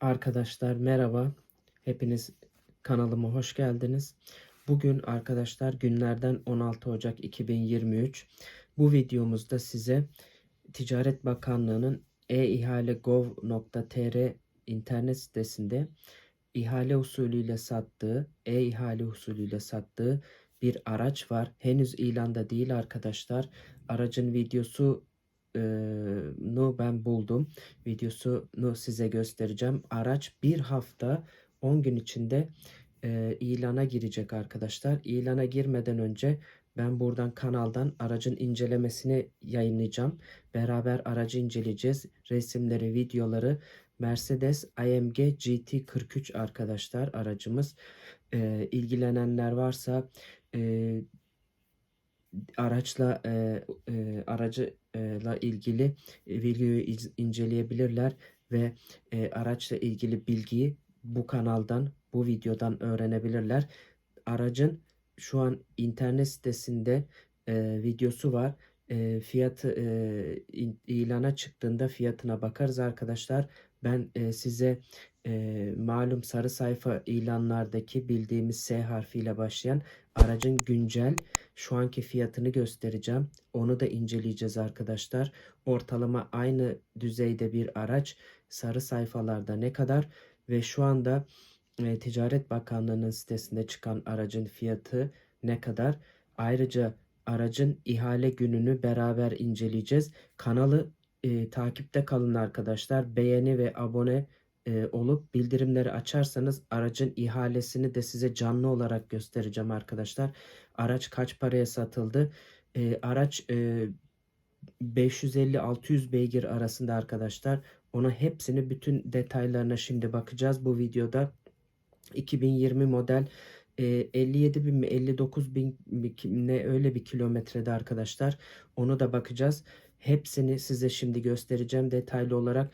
Arkadaşlar merhaba. Hepiniz kanalıma hoş geldiniz. Bugün arkadaşlar günlerden 16 Ocak 2023. Bu videomuzda size Ticaret Bakanlığı'nın e-ihale.gov.tr internet sitesinde ihale usulüyle sattığı, e-ihale usulüyle sattığı bir araç var. Henüz ilanda değil arkadaşlar. Aracın videosu nu ben buldum. Videosunu size göstereceğim. Araç bir hafta 10 gün içinde e, ilana girecek arkadaşlar. İlana girmeden önce ben buradan kanaldan aracın incelemesini yayınlayacağım. Beraber aracı inceleyeceğiz. Resimleri, videoları Mercedes AMG GT43 arkadaşlar aracımız. E, ilgilenenler varsa e, araçla e, e, aracıyla ilgili e, videoyu inceleyebilirler ve e, araçla ilgili bilgiyi bu kanaldan, bu videodan öğrenebilirler. Aracın şu an internet sitesinde e, videosu var. E, fiyatı e, ilana çıktığında fiyatına bakarız arkadaşlar. Ben e, size e, malum sarı sayfa ilanlardaki bildiğimiz S harfiyle başlayan aracın güncel şu anki fiyatını göstereceğim. Onu da inceleyeceğiz arkadaşlar. Ortalama aynı düzeyde bir araç sarı sayfalarda ne kadar ve şu anda e, Ticaret Bakanlığı'nın sitesinde çıkan aracın fiyatı ne kadar? Ayrıca aracın ihale gününü beraber inceleyeceğiz. Kanalı e, takipte kalın arkadaşlar. Beğeni ve abone e, olup bildirimleri açarsanız aracın ihalesini de size canlı olarak göstereceğim arkadaşlar. Araç kaç paraya satıldı? E, araç e, 550-600 beygir arasında arkadaşlar. Ona hepsini bütün detaylarına şimdi bakacağız bu videoda. 2020 model e, 57 bin mi 59 bin ne öyle bir kilometrede arkadaşlar. Onu da bakacağız. Hepsini size şimdi göstereceğim detaylı olarak.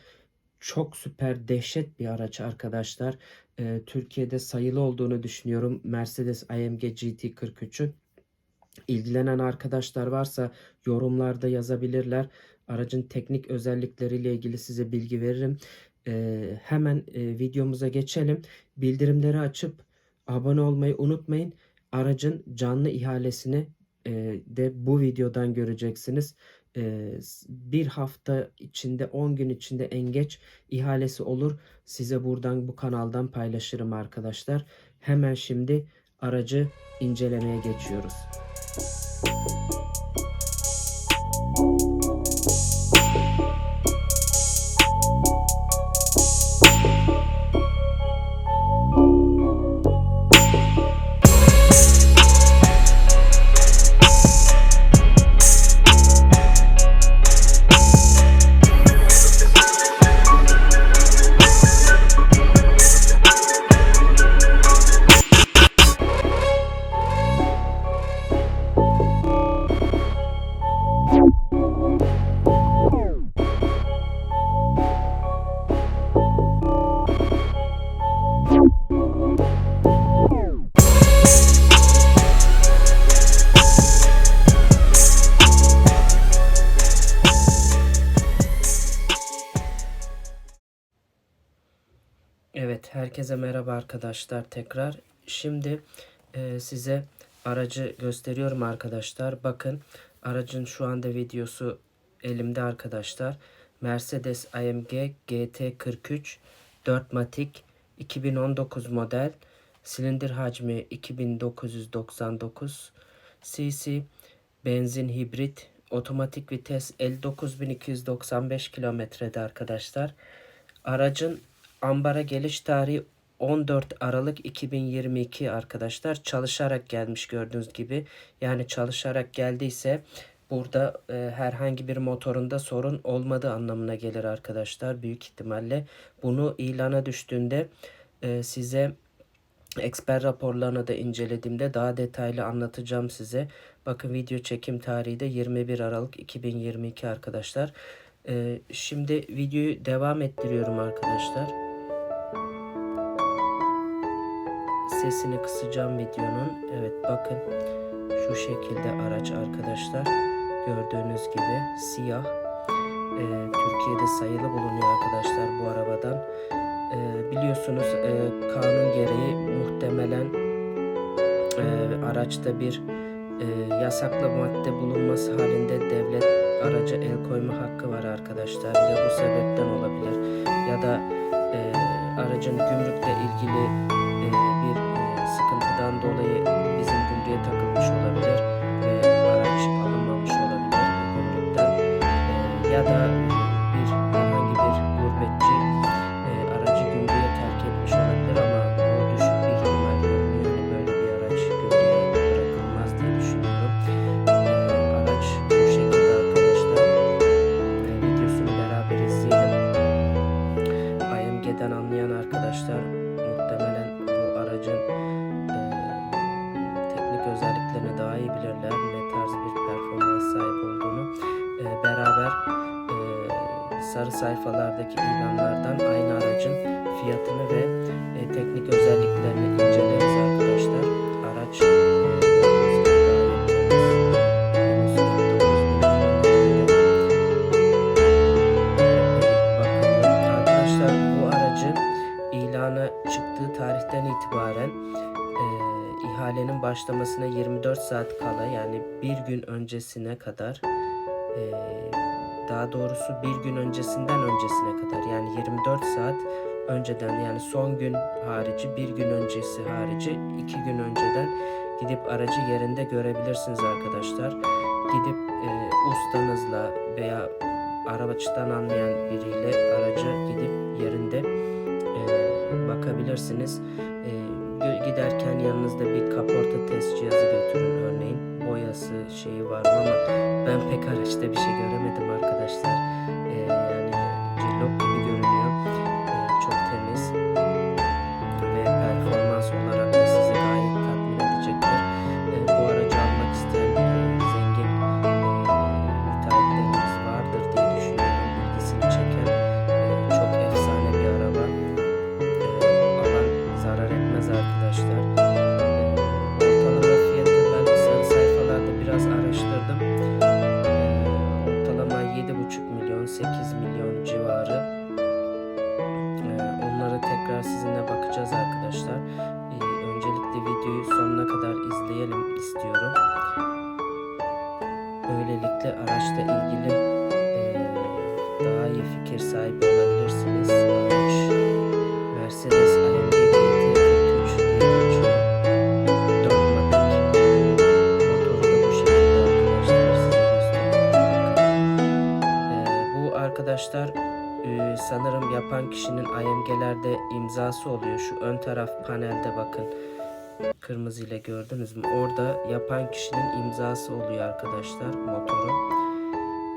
Çok süper dehşet bir araç arkadaşlar. E, Türkiye'de sayılı olduğunu düşünüyorum. Mercedes AMG GT43'ü. İlgilenen arkadaşlar varsa yorumlarda yazabilirler. Aracın teknik özellikleriyle ilgili size bilgi veririm. Ee, hemen e, videomuza geçelim. Bildirimleri açıp abone olmayı unutmayın. Aracın canlı ihalesini e, de bu videodan göreceksiniz. Bir hafta içinde 10 gün içinde en geç ihalesi olur. Size buradan bu kanaldan paylaşırım arkadaşlar. Hemen şimdi aracı incelemeye geçiyoruz. Evet, herkese merhaba arkadaşlar tekrar. Şimdi e, size aracı gösteriyorum arkadaşlar. Bakın aracın şu anda videosu elimde arkadaşlar. Mercedes AMG GT43 4 Matic 2019 model. Silindir hacmi 2999 cc. Benzin hibrit. Otomatik vites 59295 kilometrede arkadaşlar. Aracın ambara geliş tarihi 14 Aralık 2022 arkadaşlar. Çalışarak gelmiş gördüğünüz gibi. Yani çalışarak geldiyse burada e, herhangi bir motorunda sorun olmadığı anlamına gelir arkadaşlar. Büyük ihtimalle bunu ilana düştüğünde e, size Eksper raporlarını da incelediğimde daha detaylı anlatacağım size. Bakın video çekim tarihi de 21 Aralık 2022 arkadaşlar. Ee, şimdi videoyu devam ettiriyorum arkadaşlar. Sesini kısacağım videonun. Evet bakın şu şekilde araç arkadaşlar. Gördüğünüz gibi siyah. Ee, Türkiye'de sayılı bulunuyor arkadaşlar bu arabadan. Ee, biliyorsunuz e, kanun gereği muhtemelen e, araçta bir e, yasaklı madde bulunması halinde devlet araca el koyma hakkı var arkadaşlar. Ya bu sebepten olabilir ya da e, aracın gümrükle ilgili AMG'den anlayan arkadaşlar muhtemelen bu aracın teknik özelliklerini daha iyi bilirler. Ne tarz bir performans sahip olduğunu. Beraber sarı sayfalardaki ilanlardan aynı aracın fiyatını ve teknik özelliklerini inceleriz arkadaşlar. Araç başlamasına 24 saat kala yani bir gün öncesine kadar e, daha doğrusu bir gün öncesinden öncesine kadar yani 24 saat önceden yani son gün harici bir gün öncesi harici iki gün önceden gidip aracı yerinde görebilirsiniz arkadaşlar. Gidip e, ustanızla veya araçtan anlayan biriyle araca gidip yerinde e, bakabilirsiniz. Giderken yanınızda bir kaporta test cihazı götürün örneğin. Boyası şeyi var mı ama ben pek araçta bir şey göremedim arkadaşlar. Sizinle bakacağız arkadaşlar. E, öncelikle videoyu sonuna kadar izleyelim istiyorum. Böylelikle araçla ilgili e, daha iyi fikir sahibi olabilirsiniz. Araç Mercedes AMG GT 43 diye geçiyor. Arkadaşlar. E, bu arkadaşlar e, sanırım yapan kişinin AMG'lerde imzası oluyor. Şu ön taraf panelde bakın kırmızı ile gördünüz mü? Orada yapan kişinin imzası oluyor arkadaşlar motoru.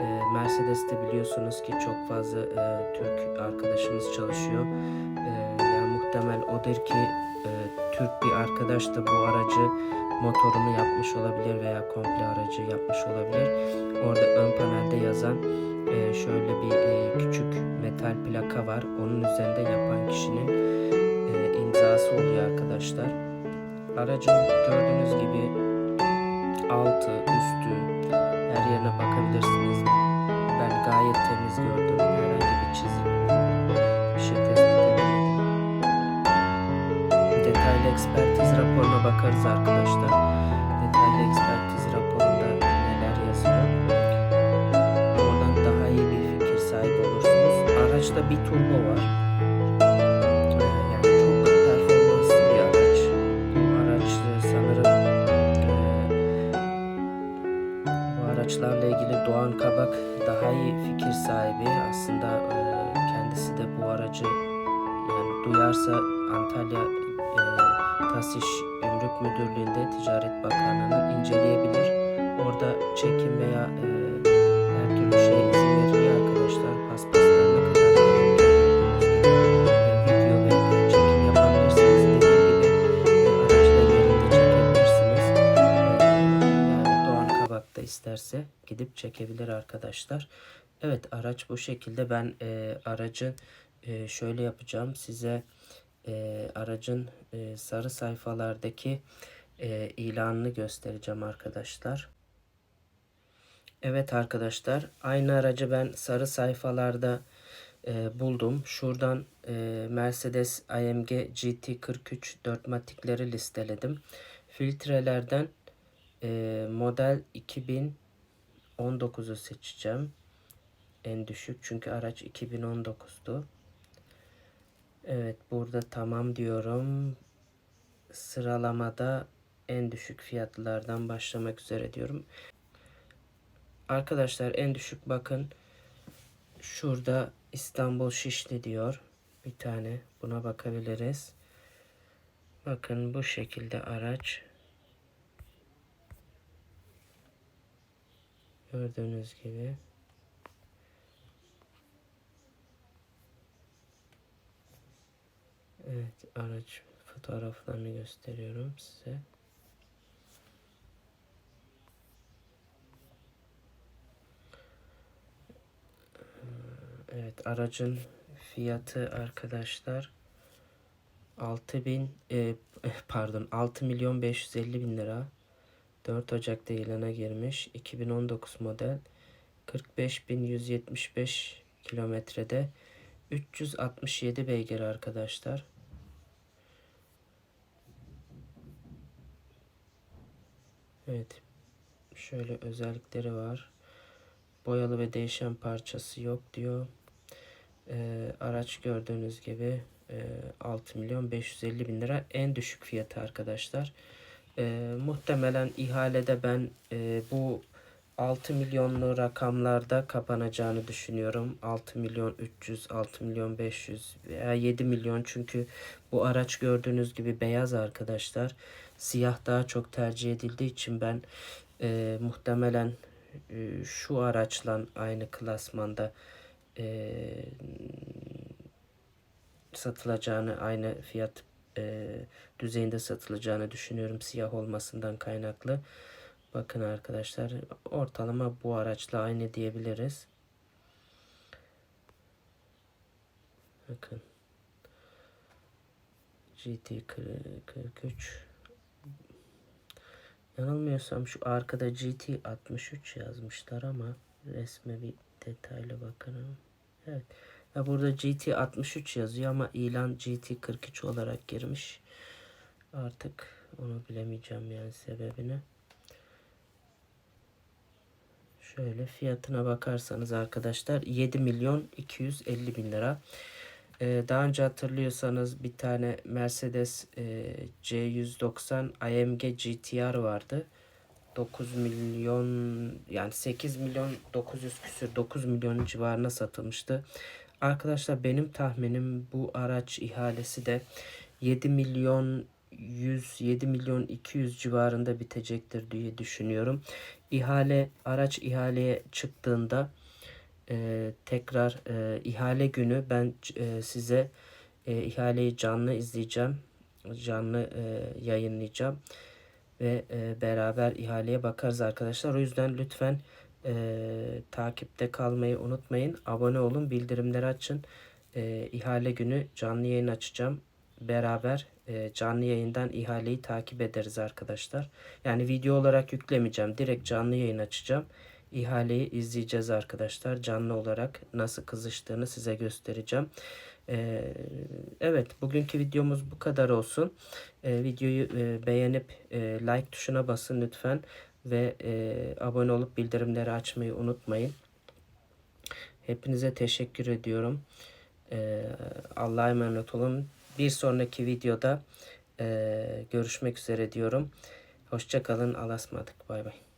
Ee, Mercedes'te biliyorsunuz ki çok fazla e, Türk arkadaşımız çalışıyor. Ee, yani muhtemel odur ki e, Türk bir arkadaş da bu aracı motorunu yapmış olabilir veya komple aracı yapmış olabilir. Orada ön panelde yazan e, şöyle bir e, küçük metal plaka var. Onun üzerinde yapan kişinin e, imzası oluyor arkadaşlar. Aracın gördüğünüz gibi altı, üstü her yerine bakabilirsiniz. Ben gayet temiz gördüm. Herhangi bir çizik, bir şey tespit edemedim. Detaylı ekspertiz raporuna bakarız arkadaşlar. Sanırım e, bu araçlarla ilgili Doğan Kabak daha iyi fikir sahibi. Aslında e, kendisi de bu aracı yani duyarsa Antalya e, TASİŞ Gümrük Müdürlüğü'nde Ticaret Bakanlığı'nı inceleyebilir. Orada çekim veya e, her türlü şey izin veriliyor isterse gidip çekebilir arkadaşlar. Evet araç bu şekilde. Ben e, aracı e, şöyle yapacağım. Size e, aracın e, sarı sayfalardaki e, ilanını göstereceğim arkadaşlar. Evet arkadaşlar aynı aracı ben sarı sayfalarda e, buldum. Şuradan e, Mercedes AMG GT43 4 matikleri listeledim. Filtrelerden e, model 2019'u seçeceğim. En düşük çünkü araç 2019'du. Evet burada tamam diyorum. Sıralamada en düşük fiyatlardan başlamak üzere diyorum. Arkadaşlar en düşük bakın. Şurada İstanbul Şişli diyor. Bir tane buna bakabiliriz. Bakın bu şekilde araç. Gördüğünüz gibi. Evet araç fotoğraflarını gösteriyorum size. Evet aracın fiyatı arkadaşlar 6000 e, pardon 6 milyon 550 bin lira 4 Ocak'ta ilana girmiş 2019 model 45.175 kilometrede 367 beygir arkadaşlar. Evet. Şöyle özellikleri var. Boyalı ve değişen parçası yok diyor. Ee, araç gördüğünüz gibi e, 6 milyon 550 bin lira en düşük fiyatı arkadaşlar. Ee, muhtemelen ihalede ben e, bu 6 milyonlu rakamlarda kapanacağını düşünüyorum. 6 milyon 300, 6 milyon 500 veya 7 milyon çünkü bu araç gördüğünüz gibi beyaz arkadaşlar. Siyah daha çok tercih edildiği için ben e, muhtemelen e, şu araçla aynı klasmanda e, satılacağını aynı fiyat e, düzeyinde satılacağını düşünüyorum siyah olmasından kaynaklı. Bakın arkadaşlar ortalama bu araçla aynı diyebiliriz. Bakın. GT43 Yanılmıyorsam şu arkada GT63 yazmışlar ama resme bir detaylı bakalım. Evet. Ya burada GT63 yazıyor ama ilan GT43 olarak girmiş. Artık onu bilemeyeceğim yani sebebini. Şöyle fiyatına bakarsanız arkadaşlar 7 milyon 250 bin lira. Ee, daha önce hatırlıyorsanız bir tane Mercedes e, C190 AMG GTR vardı. 9 milyon yani 8 milyon 900 küsür 9 milyon civarına satılmıştı. Arkadaşlar benim tahminim bu araç ihalesi de 7 milyon 100 7 milyon 200 civarında bitecektir diye düşünüyorum. İhale araç ihaleye çıktığında e, tekrar e, ihale günü ben e, size e, ihaleyi canlı izleyeceğim. Canlı e, yayınlayacağım ve e, beraber ihaleye bakarız arkadaşlar. O yüzden lütfen e, takipte kalmayı unutmayın. Abone olun, bildirimleri açın. E, ihale günü canlı yayın açacağım. Beraber e, canlı yayından ihaleyi takip ederiz arkadaşlar. Yani video olarak yüklemeyeceğim. Direkt canlı yayın açacağım. İhaleyi izleyeceğiz arkadaşlar. Canlı olarak nasıl kızıştığını size göstereceğim. Ee, evet bugünkü videomuz bu kadar olsun. Ee, videoyu e, beğenip e, like tuşuna basın lütfen. Ve e, abone olup bildirimleri açmayı unutmayın. Hepinize teşekkür ediyorum. Ee, Allah'a emanet olun. Bir sonraki videoda e, görüşmek üzere diyorum. Hoşçakalın. Alasmadık. Bay bay.